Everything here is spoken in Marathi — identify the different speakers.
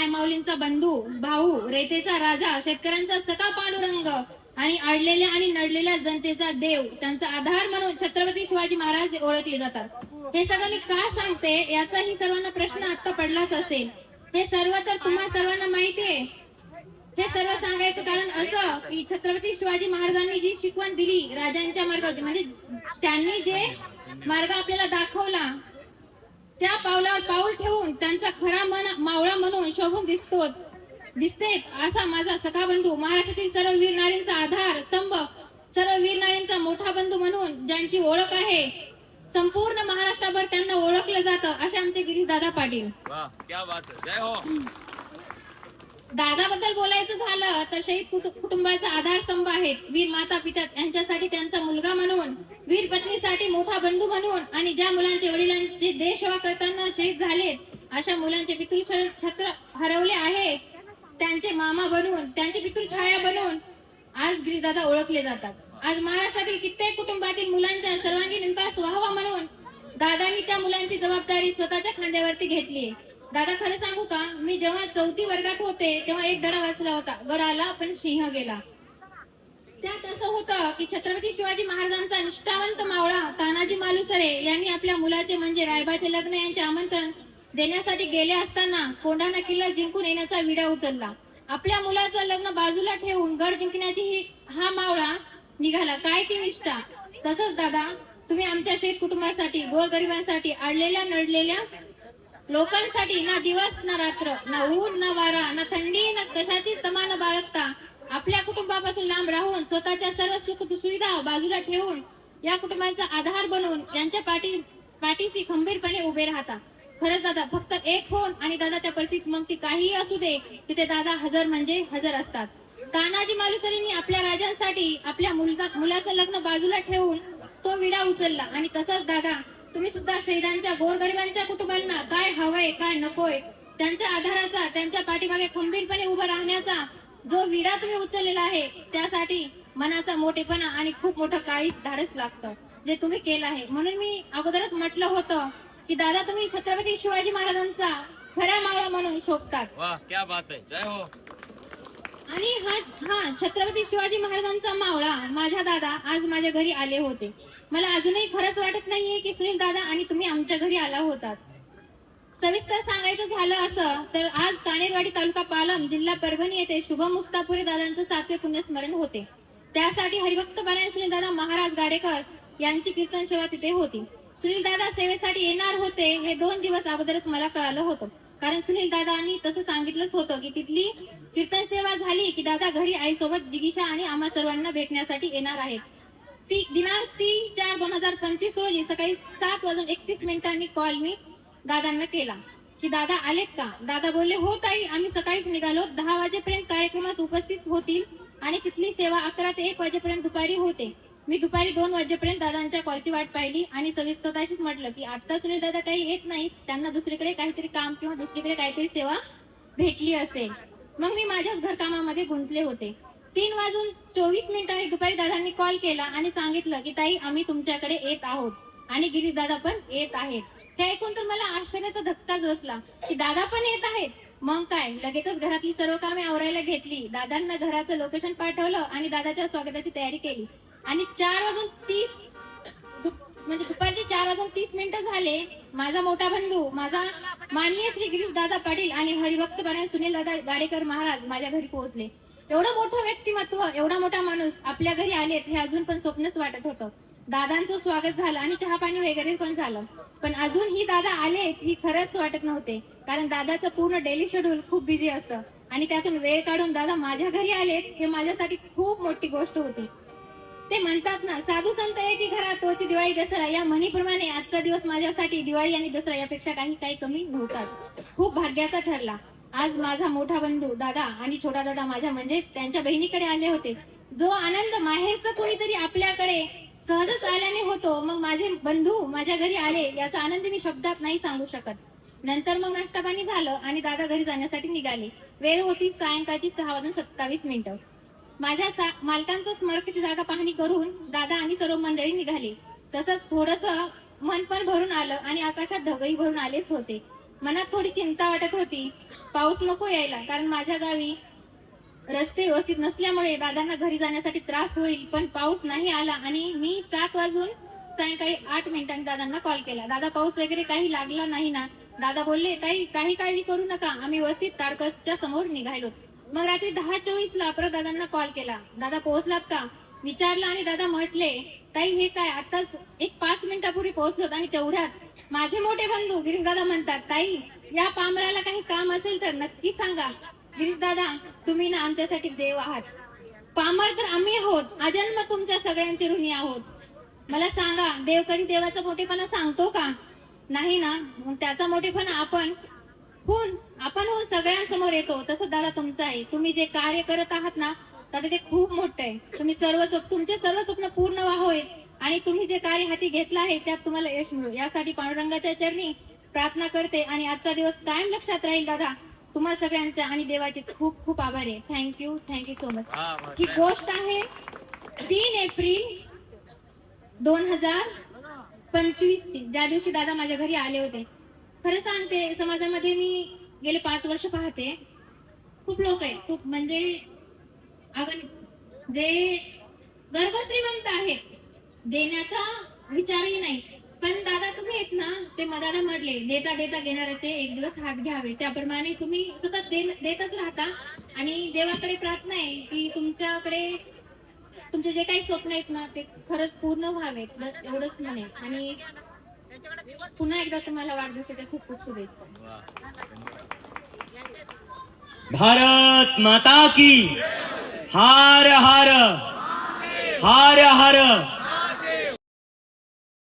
Speaker 1: माय माऊलींचा बंधू भाऊ रेतेचा राजा शेतकऱ्यांचा सका पांडुरंग आणि अडलेल्या आणि नडलेल्या जनतेचा देव त्यांचा आधार म्हणून छत्रपती शिवाजी महाराज ओळखले जातात. हे सगळं मी का सांगते? याचाही सर्वांना प्रश्न आता पडलाच असेल. हे सर्व तर तुम्हा सर्वांना माहिती आहे. हे सर्व सांगायचं कारण असं की छत्रपती शिवाजी महाराजांनी जी शिकवण दिली राजांच्या मार्गाची म्हणजे त्यांनी जे मार्ग आपल्याला दाखवला त्या पावलावर पाऊल ठेवून शोभून दिसतो. दिसते. असा माझा सखा बंधू. महाराष्ट्रातील सर्व वीर नारींचा आधार स्तंभ सर्व वीर नारींचा मोठा बंधू म्हणून ज्यांची ओळख आहे संपूर्ण महाराष्ट्रभर त्यांना ओळखलं जातं असे आमचे गिरीश दादा पाटील.
Speaker 2: वाह क्या बात है. जय हो.
Speaker 1: दादाबद्दल बोलायचं झालं तर शहीद कुटु- कुटुंबाचा आधारस्तंभ आहेत. वीर माता पिता यांच्यासाठी त्यांचा मुलगा म्हणून वीर पत्नीसाठी मोठा बंधू म्हणून आणि ज्या मुलांचे वडिलांचे देशसेवा करताना शहीद झालेत अशा मुलांचे पितृ छत्र हरवले आहे. त्यांचे मामा बनून त्यांचे पितृछाया बनून आज गिरीशदादा ओळखले जातात. आज महाराष्ट्रातील कित्येक कुटुंबातील मुलांचा सर्वांगीण विकास व्हावा म्हणून दादांनी त्या मुलांची जबाबदारी स्वतःच्या खांद्यावरती घेतली दादा खरं सांगू का? मी जेव्हा चौथी वर्गात होते तेव्हा एक गडा वाचला होता. गडाला पण सिंह गेला. त्यात असं होतं की छत्रपती शिवाजी महाराजांचा निष्ठावंत मावळा तानाजी मालुसरे यांनी आपल्या मुलाचे म्हणजे रायबाचे लग्न यांचे आमंत्रण देण्यासाठी गेले असताना कोंढाणा किल्ला जिंकून येण्याचा विडा उचलला. आपल्या मुलाचं लग्न बाजूला ठेवून गड जिंकण्याची ही हा मावळा निघाला. काय ती निष्ठा? तसंच दादा तुम्ही आमच्या शेत कुटुंबासाठी गोरगरिबांसाठी अडलेल्या नडलेल्या लोकांसाठी ना दिवस ना रात्र ना ऊन ना वारा ना थंडी ना कशाचीच तमा न बाळगता आपल्या कुटुंबापासून लांब राहून स्वतःच्या सर्व सुख सुविधा बाजूला ठेवून या कुटुंबाचा आधार बनवून यांच्या पाठी पाठीशी खंबीरपणे उभे राहता. खरंच दादा फक्त एक फोन आणि दादा त्या परिस्थितीत मग ती काहीही असू दे तिथे दादा हजर म्हणजे हजर असतात. तानाजी मालुसरींनी आपल्या राजांसाठी आपल्या मुलगा मुलाचं लग्न बाजूला ठेवून तो विडा उचलला. आणि तसंच दादा तुम्ही सुद्धा शहीदांच्या गोरगरिबांच्या कुटुंबांना काय हवंय काय नकोय त्यांच्या आधाराचा त्यांच्या पाठीमागे खंबीरपणे उभं राहण्याचा जो विडा तुम्ही उचललेला आहे त्यासाठी मनाचा मोठेपणा आणि खूप मोठं काळीच धाडस लागतं जे तुम्ही केलं आहे. म्हणून मी अगोदरच म्हटलं होतं की दादा तुम्ही छत्रपती शिवाजी महाराजांचा खरा मावळा म्हणून शोभतात.
Speaker 2: वाह क्या बात है जय हो.
Speaker 1: आणि हा हा छत्रपती शिवाजी महाराजांचा मावळा माझ्या दादा आज माझ्या घरी आले होते. मला अजूनही खरंच वाटत नाहीये की सुनील दादा आणि तुम्ही आमच्या घरी आला होतात. सविस्तर सांगायचं झालं असं तर आज कानेरवाडी तालुका पालम जिल्हा परभणी येथे शुभम मुस्तापुरे दादांचं सातवे पुण्यस्मरण होते. त्यासाठी हरिभक्त सुनील दादा महाराज गाडेकर यांची कीर्तन सेवा तिथे होती. सुनील दादा सेवेसाठी येणार होते हे दोन दिवस अगोदरच मला कळालं होतं. कारण सुनील दादांनी तसं सांगितलंच होतं की तिथली कीर्तन सेवा झाली की दादा घरी आईसोबत दिगिशा आणि आम्हा सर्वांना भेटण्यासाठी येणार आहेत. ती दिनांक तीन चार दोन हजार पंचवीस रोजी सकाळी सात वाजून एकतीस मिनिटांनी कॉल मी दादांना केला. की दादा आलेत का? दादा बोलले हो ताई आम्ही सकाळीच निघालो. दहा वाजेपर्यंत कार्यक्रमास उपस्थित होतील आणि तिथली सेवा अकरा ते एक वाजेपर्यंत दुपारी होते. मी दुपारी दोन वाजेपर्यंत दादांच्या कॉलची वाट पाहिली आणि सविस्तरशीच म्हटलं की आता सुनील दादा काही येत नाही. त्यांना दुसरीकडे काहीतरी काम किंवा दुसरीकडे काहीतरी सेवा भेटली असेल. मग मी माझ्याच घरकामामध्ये गुंतले होते. तीन वाजून चोवीस मिनिटांनी दुपारी दादांनी कॉल केला आणि सांगितलं की ताई आम्ही तुमच्याकडे येत आहोत आणि गिरीश दादा पण येत आहेत. हे ऐकून तर मला आश्चर्याचा धक्काच बसला की दादा पण येत आहेत. मग काय लगेचच घरातली सर्व कामे आवरायला घेतली. दादांना घराचं लोकेशन पाठवलं आणि दादाच्या स्वागताची तयारी केली. आणि चार वाजून तीस म्हणजे दुपारचे चार वाजून तीस मिनिटं झाले माझा मोठा बंधू माझा माननीय श्री गिरीश दादा पाटील आणि हरिभक्त पारायण सुनील दादा गाडेकर महाराज माझ्या घरी पोहोचले. एवढं मोठं व्यक्तिमत्व एवढा मोठा माणूस आपल्या घरी आलेत हे अजून पण स्वप्नच वाटत होतं. दादांचं स्वागत झालं आणि चहा पाणी वगैरे पण झालं. पण अजून ही दादा आलेत ही खरंच वाटत नव्हते. कारण दादाचं पूर्ण डेली शेड्यूल खूप बिझी असतं. आणि त्यातून वेळ काढून दादा माझ्या घरी आलेत हे माझ्यासाठी खूप मोठी गोष्ट होती. ते म्हणतात ना साधू संत एकी घरात तोची दिवाळी दसरा. या म्हणीप्रमाणे आजचा दिवस माझ्यासाठी दिवाळी आणि दसरा यापेक्षा काही काही कमी नव्हताच. खूप भाग्याचा ठरला. आज माझा मोठा बंधू दादा आणि छोटा दादा माझ्या म्हणजेच त्यांच्या बहिणीकडे आले होते. जो आनंद माहेरचं कोणीतरी आपल्याकडे सहजच आल्याने होतो मग माझे बंधू माझ्या घरी आले याचा आनंद मी शब्दात नाही सांगू शकत. नंतर मग नाश्ता पाणी झालं आणि दादा घरी जाण्यासाठी निघाले. वेळ होती सायंकाळची सहा वाजून सत्तावीस मिनिटं. माझ्या सा- मालकांचं स्मारकाची जागा पाहणी करून दादा आणि सर्व मंडळी निघाली. तसंच थोडस मन पण भरून आलं आणि आकाशात ढगही भरून आलेच होते. मनात थोडी चिंता वाटत होती. पाऊस नको यायला कारण माझ्या गावी रस्ते व्यवस्थित नसल्यामुळे दादांना घरी जाण्यासाठी त्रास होईल पण पाऊस नाही आला आणि मी सात वाजून सायंकाळी आठ मिनिटांनी दादांना कॉल केला. दादा पाऊस वगैरे काही लागला नाही ना? दादा बोलले ताई काही काळजी करू नका. आम्ही व्यवस्थित तारकसच्या समोर निघालो. मग रात्री दहा चोवीस ला परत दादांना कॉल केला. दादा पोहोचलात का? विचारलं आणि दादा म्हटले ताई हे काय? आताच एक पाच मिनिटापूर्वी पोहोचलोत आणि तेवढ्यात माझे मोठे बंधू गिरीश दादा म्हणतात ताई या पामराला काही काम असेल तर नक्की सांगा. गिरीश दादा तुम्ही ना आमच्यासाठी देव आहात. पामर तर आम्ही आहोत. अजन्म तुमच्या सगळ्यांचे ऋणी आहोत. मला सांगा देव कधी देवाचा मोठेपणा सांगतो का? नाही ना. मग त्याचा मोठेपणा आपण होऊन आपण होऊन सगळ्यांसमोर येतो तसं दादा तुमचं आहे. तुम्ही जे कार्य करत आहात ना दादा ते खूप मोठं आहे. तुम्ही सर्व तुमचे सर्व स्वप्न पूर्ण व्हावे आणि तुम्ही जे कार्य हाती घेतलं आहे त्यात तुम्हाला यश मिळो यासाठी पांडुरंगाच्या चरणी प्रार्थना करते आणि आजचा दिवस कायम लक्षात राहील दादा. तुम्हा सगळ्यांचे आणि देवाचे खूप खूप आभार आहे. Thank you thank you so much ही
Speaker 2: हो.
Speaker 1: गोष्ट आहे तीन एप्रिल दोन हजार पंचवीस ची ज्या दिवशी दादा माझ्या घरी आले होते खरं सांगते समाजामध्ये मी गेले पाच वर्ष पाहते. खूप लोक आहेत. खूप म्हणजे आपण जे गर्भश्रीमंत आहेत देण्याचा विचारही नाही. पण दादा तुम्ही आहेत ना ते मदाला म्हटले देता देता घेणाऱ्याचे एक दिवस हात घ्यावे. त्याप्रमाणे तुम्ही सतत दे- देतच राहता. आणि देवाकडे प्रार्थना आहे की तुमच्याकडे तुमचे जे काही स्वप्न आहेत ना ते खरंच पूर्ण व्हावेत. बस एवढंच म्हणे. आणि पुन्हा एकदा तुम्हाला वाढदिवसाच्या खूप खूप शुभेच्छा.
Speaker 3: भारत माता की हार हार हार हार